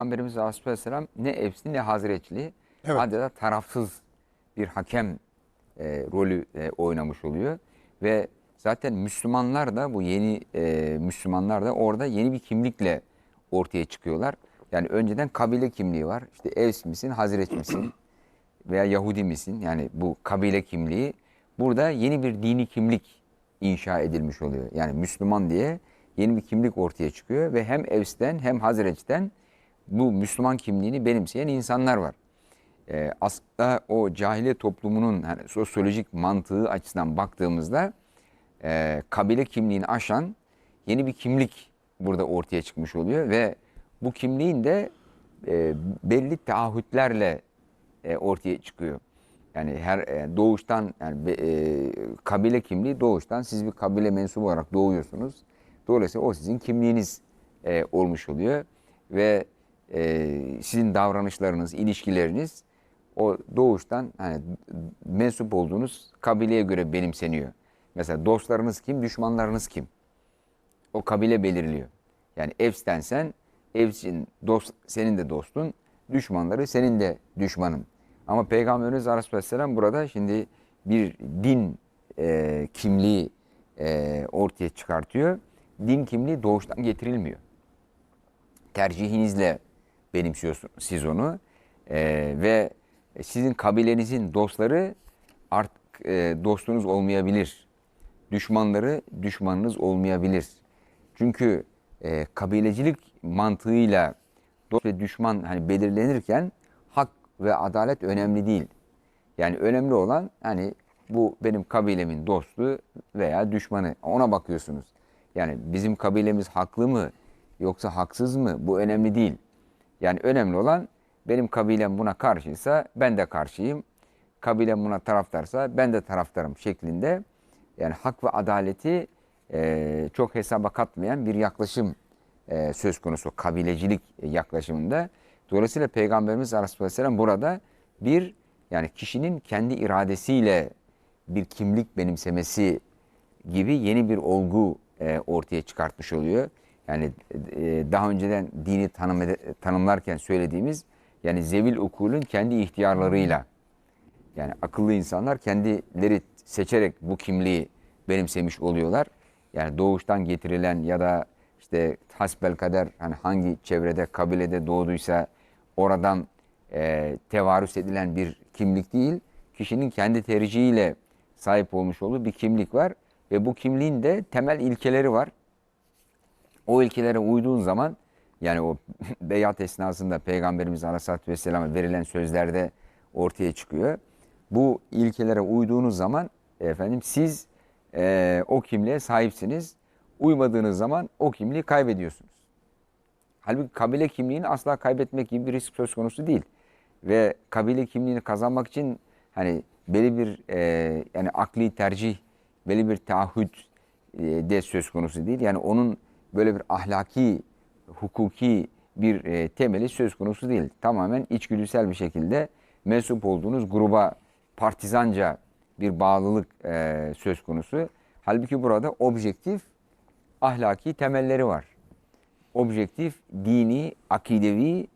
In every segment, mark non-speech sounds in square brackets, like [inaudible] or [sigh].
Peygamberimiz Aleyhisselam ne Evsli ne Hazreçli Evet. adeta tarafsız bir hakem e, rolü e, oynamış oluyor. Ve zaten Müslümanlar da bu yeni e, Müslümanlar da orada yeni bir kimlikle ortaya çıkıyorlar. Yani önceden kabile kimliği var. İşte Evs misin, Hazreç misin [clears throat] veya Yahudi misin? Yani bu kabile kimliği. Burada yeni bir dini kimlik inşa edilmiş oluyor. Yani Müslüman diye yeni bir kimlik ortaya çıkıyor ve hem Evs'ten hem Hazreç'ten bu Müslüman kimliğini benimseyen insanlar var. Ee, aslında o cahiliye toplumunun hani sosyolojik mantığı açısından baktığımızda e, kabile kimliğini aşan yeni bir kimlik burada ortaya çıkmış oluyor ve bu kimliğin de e, belli taahhütlerle e, ortaya çıkıyor. Yani her e, doğuştan yani e, kabile kimliği doğuştan siz bir kabile mensubu olarak doğuyorsunuz. Dolayısıyla o sizin kimliğiniz e, olmuş oluyor ve e, sizin davranışlarınız, ilişkileriniz o doğuştan hani mensup olduğunuz kabileye göre benimseniyor. Mesela dostlarınız kim, düşmanlarınız kim? O kabile belirliyor. Yani Evs'tensen Evs'in dost, senin de dostun, düşmanları senin de düşmanın. Ama Peygamberimiz Aleyhisselam burada şimdi bir din e, kimliği e, ortaya çıkartıyor. Din kimliği doğuştan getirilmiyor. Tercihinizle benimsiyorsunuz siz onu. E, ve sizin kabilenizin dostları artık e, dostunuz olmayabilir. Düşmanları düşmanınız olmayabilir. Çünkü e, kabilecilik mantığıyla dost ve düşman hani belirlenirken hak ve adalet önemli değil. Yani önemli olan hani bu benim kabilemin dostu veya düşmanı ona bakıyorsunuz. Yani bizim kabilemiz haklı mı yoksa haksız mı bu önemli değil. Yani önemli olan benim kabilem buna karşıysa ben de karşıyım. Kabilem buna taraftarsa ben de taraftarım şeklinde yani hak ve adaleti e, çok hesaba katmayan bir yaklaşım e, söz konusu kabilecilik yaklaşımında. Dolayısıyla Peygamberimiz Aleyhisselam burada bir yani kişinin kendi iradesiyle bir kimlik benimsemesi gibi yeni bir olgu e, ortaya çıkartmış oluyor. Yani e, daha önceden dini tanım tanımlarken söylediğimiz yani zevil ukulün kendi ihtiyarlarıyla yani akıllı insanlar kendileri seçerek bu kimliği benimsemiş oluyorlar. Yani doğuştan getirilen ya da işte hasbel kader hani hangi çevrede, kabilede doğduysa oradan e, tevarüs edilen bir kimlik değil. Kişinin kendi tercihiyle sahip olmuş olduğu bir kimlik var. Ve bu kimliğin de temel ilkeleri var. O ilkelere uyduğun zaman yani o [laughs] beyat esnasında Peygamberimiz Aleyhisselatü Vesselam'a verilen sözlerde ortaya çıkıyor. Bu ilkelere uyduğunuz zaman efendim siz eee, o kimliğe sahipsiniz. Uymadığınız zaman o kimliği kaybediyorsunuz. Halbuki kabile kimliğini asla kaybetmek gibi bir risk söz konusu değil. Ve kabile kimliğini kazanmak için hani belli bir eee, yani akli tercih, belli bir taahhüt eee, de söz konusu değil. Yani onun böyle bir ahlaki, hukuki bir eee, temeli söz konusu değil. Tamamen içgüdüsel bir şekilde mensup olduğunuz gruba partizanca bir bağlılık eee, söz konusu. Halbuki burada objektif ahlaki temelleri var objektif, dini, akidevi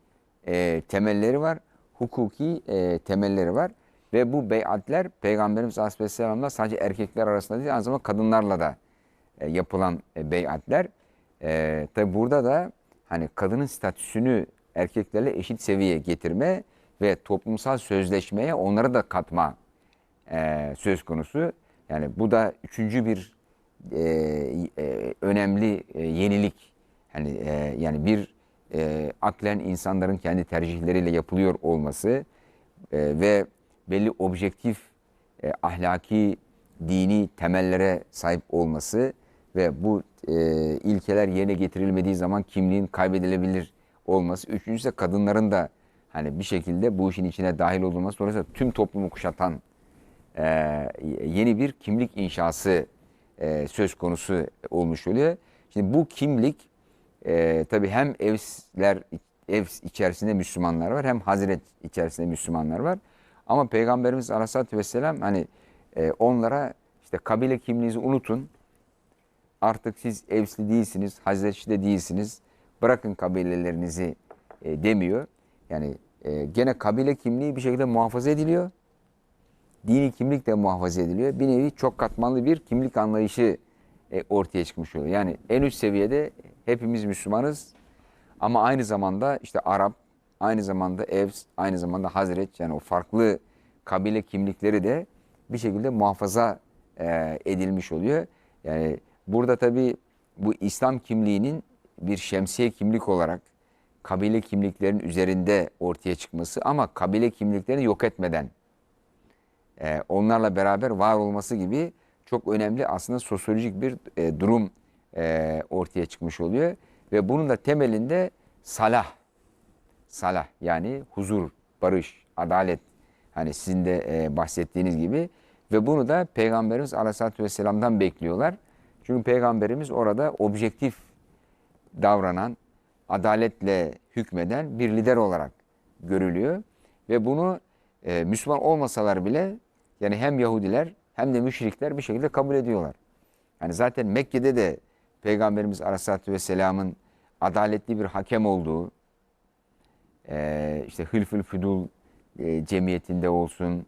e, temelleri var. Hukuki e, temelleri var. Ve bu beyatler Peygamberimiz Aleyhisselam'la sadece erkekler arasında değil aynı zamanda kadınlarla da e, yapılan e, beyatler. E, tabi burada da hani kadının statüsünü erkeklerle eşit seviyeye getirme ve toplumsal sözleşmeye onları da katma e, söz konusu. Yani bu da üçüncü bir e, e, önemli e, yenilik. Hani e, yani bir e, aklen insanların kendi tercihleriyle yapılıyor olması e, ve belli objektif e, ahlaki dini temellere sahip olması ve bu e, ilkeler yerine getirilmediği zaman kimliğin kaybedilebilir olması. Üçüncüsü de kadınların da hani bir şekilde bu işin içine dahil olunması. Dolayısıyla tüm toplumu kuşatan e, yeni bir kimlik inşası e, söz konusu olmuş oluyor. Şimdi bu kimlik e, tabii hem Evsler Evs içerisinde Müslümanlar var hem Hazret içerisinde Müslümanlar var. Ama Peygamberimiz Aleyhisselatü Vesselam hani e, onlara işte kabile kimliğinizi unutun. Artık siz Evsli değilsiniz, Hazretçi de değilsiniz. Bırakın kabilelerinizi e, demiyor. Yani e, gene kabile kimliği bir şekilde muhafaza ediliyor. Dini kimlik de muhafaza ediliyor. Bir nevi çok katmanlı bir kimlik anlayışı e, ortaya çıkmış oluyor. Yani en üst seviyede hepimiz Müslümanız ama aynı zamanda işte Arap, aynı zamanda Evs, aynı zamanda Hazreç yani o farklı kabile kimlikleri de bir şekilde muhafaza e, edilmiş oluyor. Yani burada tabii bu İslam kimliğinin bir şemsiye kimlik olarak kabile kimliklerin üzerinde ortaya çıkması ama kabile kimliklerini yok etmeden e, onlarla beraber var olması gibi çok önemli aslında sosyolojik bir e, durum e, ortaya çıkmış oluyor. Ve bunun da temelinde salah, salah yani huzur, barış, adalet hani sizin de bahsettiğiniz gibi ve bunu da Peygamberimiz Aleyhisselatü Vesselam'dan bekliyorlar. Çünkü Peygamberimiz orada objektif davranan, adaletle hükmeden bir lider olarak görülüyor. Ve bunu e, Müslüman olmasalar bile yani hem Yahudiler hem de müşrikler bir şekilde kabul ediyorlar. Yani zaten Mekke'de de Peygamberimiz Aleyhisselatü Vesselam'ın adaletli bir hakem olduğu, e, işte Hılfül Füdul e, cemiyetinde olsun,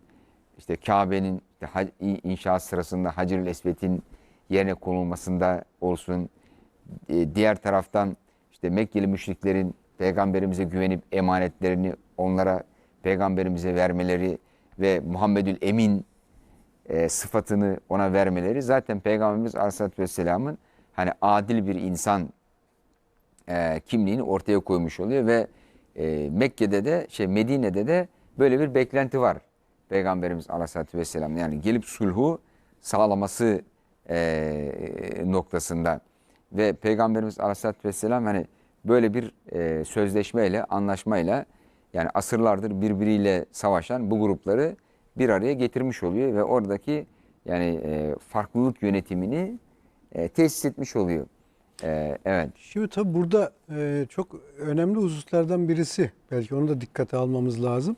işte Kabe'nin işte inşaat sırasında Hacer-ül Esved'in yerine konulmasında olsun, e, diğer taraftan işte Mekkeli müşriklerin peygamberimize güvenip emanetlerini onlara peygamberimize vermeleri ve Muhammedül Emin e, sıfatını ona vermeleri zaten peygamberimiz Aleyhisselatü Vesselam'ın hani adil bir insan e, kimliğini ortaya koymuş oluyor ve Mekke'de de şey Medine'de de böyle bir beklenti var. Peygamberimiz Aleyhisselatü Vesselam yani gelip sulhu sağlaması e, noktasında ve Peygamberimiz Aleyhisselatü Vesselam hani böyle bir e, sözleşmeyle, anlaşmayla yani asırlardır birbiriyle savaşan bu grupları bir araya getirmiş oluyor ve oradaki yani e, farklılık yönetimini e, tesis etmiş oluyor. E, evet. Şimdi tabii burada e, çok önemli hususlardan birisi, belki onu da dikkate almamız lazım.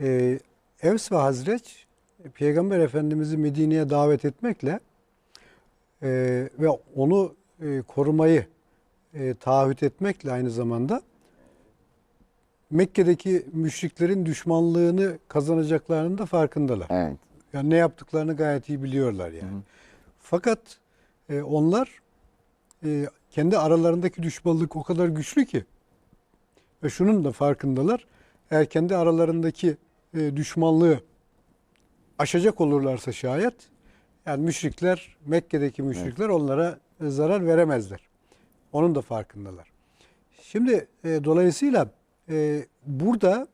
E, Evs ve Hazreç, Peygamber Efendimiz'i Medine'ye davet etmekle e, ve onu e, korumayı e, taahhüt etmekle aynı zamanda Mekke'deki müşriklerin düşmanlığını kazanacaklarının da farkındalar. Evet. Yani ne yaptıklarını gayet iyi biliyorlar yani. Fakat e, onlar e, kendi aralarındaki düşmanlık o kadar güçlü ki ve şunun da farkındalar. Eğer kendi aralarındaki e, düşmanlığı aşacak olurlarsa şayet yani müşrikler Mekke'deki müşrikler onlara e, zarar veremezler. Onun da farkındalar. Şimdi e, dolayısıyla e, burada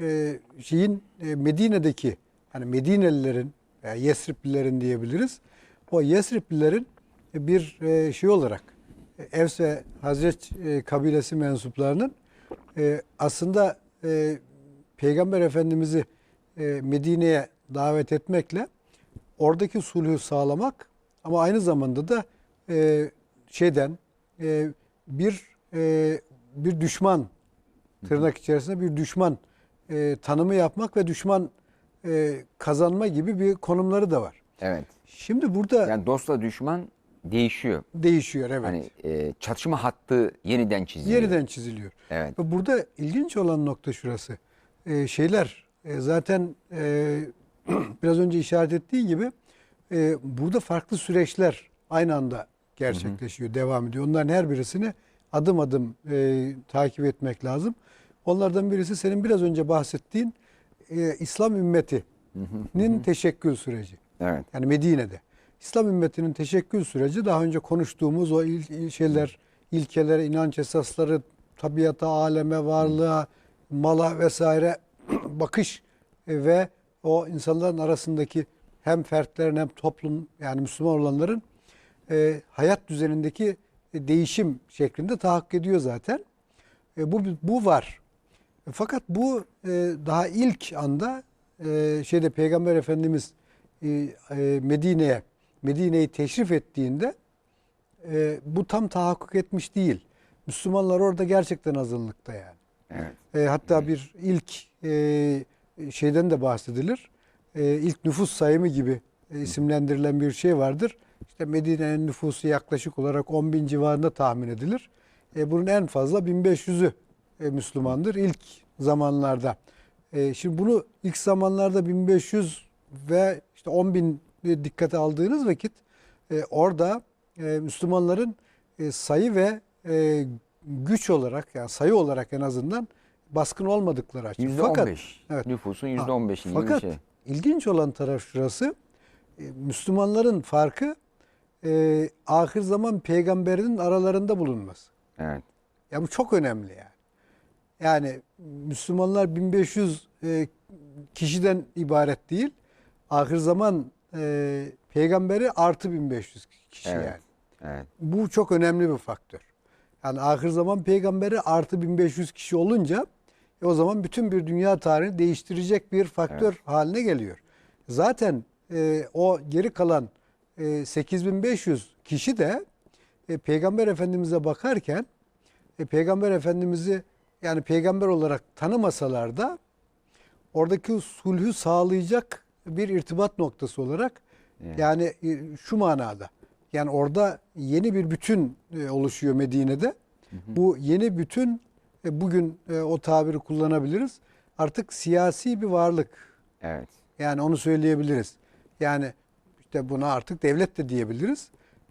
e, şeyin e, Medine'deki hani Medinelilerin veya Yesriplilerin diyebiliriz. O Yesriplilerin bir e, şey olarak e, Evs ve Hazret e, kabilesi mensuplarının e, aslında e, Peygamber Efendimiz'i e, Medine'ye davet etmekle oradaki sulhü sağlamak ama aynı zamanda da e, şeyden e, bir e, bir düşman tırnak içerisinde bir düşman e, tanımı yapmak ve düşman e, kazanma gibi bir konumları da var. Evet. Şimdi burada Yani dostla düşman değişiyor. değişiyor evet. Hani e, çatışma hattı yeniden çiziliyor. Yeniden çiziliyor. Evet. Ve burada ilginç olan nokta şurası. Ee, şeyler e, zaten e, biraz önce işaret ettiği gibi e, burada farklı süreçler aynı anda gerçekleşiyor, devam ediyor. Onların her birisini adım adım e, takip etmek lazım. Onlardan birisi senin biraz önce bahsettiğin e, İslam ümmetinin teşekkül süreci. Evet. Yani Medine'de. İslam ümmetinin teşekkül süreci daha önce konuştuğumuz o il, il- şeyler, ilkeler, inanç esasları, tabiata, aleme, varlığa, mala vesaire [clears throat] bakış e, ve o insanların arasındaki hem fertlerin hem toplum yani Müslüman olanların e, hayat düzenindeki e, değişim şeklinde tahakkuk ediyor zaten. E, bu bu var. E, Fakat bu e, daha ilk anda e, şeyde Peygamber Efendimiz e, e, Medine'ye Medine'yi teşrif ettiğinde e, bu tam tahakkuk etmiş değil. Müslümanlar orada gerçekten azınlıkta yani. Evet. E, hatta bir ilk e, şeyden de bahsedilir. E, ilk nüfus sayımı gibi e, isimlendirilen bir şey vardır. İşte Medine'nin nüfusu yaklaşık olarak 10 bin civarında tahmin edilir. E, bunun en fazla 1500'ü e, Müslümandır ilk zamanlarda. E, şimdi bunu ilk zamanlarda 1500 ve işte 10 bin dikkate aldığınız vakit e, orada e, Müslümanların e, sayı ve e, güç olarak yani sayı olarak en azından baskın olmadıkları açık. Yüzde Fakat 15. evet. Nüfusun Ha, yüzde 15'i gibi bir fakat şey. ilginç olan taraf şurası. e, Müslümanların farkı e, ahir zaman peygamberinin aralarında bulunması. Evet. Ya bu çok önemli yani. Yani Müslümanlar 1500 e, kişiden ibaret değil. Ahir zaman e, peygamberi artı 1500 kişi Evet. yani. Evet. Bu çok önemli bir faktör. Yani ahir zaman peygamberi artı 1500 kişi olunca e, o zaman bütün bir dünya tarihini değiştirecek bir faktör haline geliyor. Zaten e, o geri kalan e, 8500 kişi de e, Peygamber Efendimiz'e bakarken e, Peygamber Efendimiz'i yani peygamber olarak tanımasalar da oradaki sulhü sağlayacak bir irtibat noktası olarak Evet. yani e, şu manada yani orada yeni bir bütün e, oluşuyor Medine'de. Bu yeni bütün e, bugün e, o tabiri kullanabiliriz. Artık siyasi bir varlık. Evet. Yani onu söyleyebiliriz. Yani işte buna artık devlet de diyebiliriz.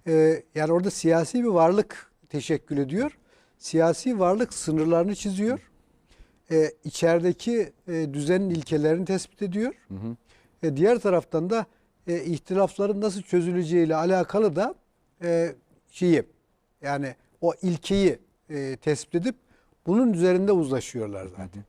Ee, yani orada siyasi bir varlık teşekkül ediyor. Siyasi varlık sınırlarını çiziyor. Ee, içerideki e, düzenin ilkelerini tespit ediyor. E, diğer taraftan da e, ihtilafların nasıl çözüleceğiyle alakalı da e, şeyi yani o ilkeyi e, tespit edip bunun üzerinde uzlaşıyorlar zaten.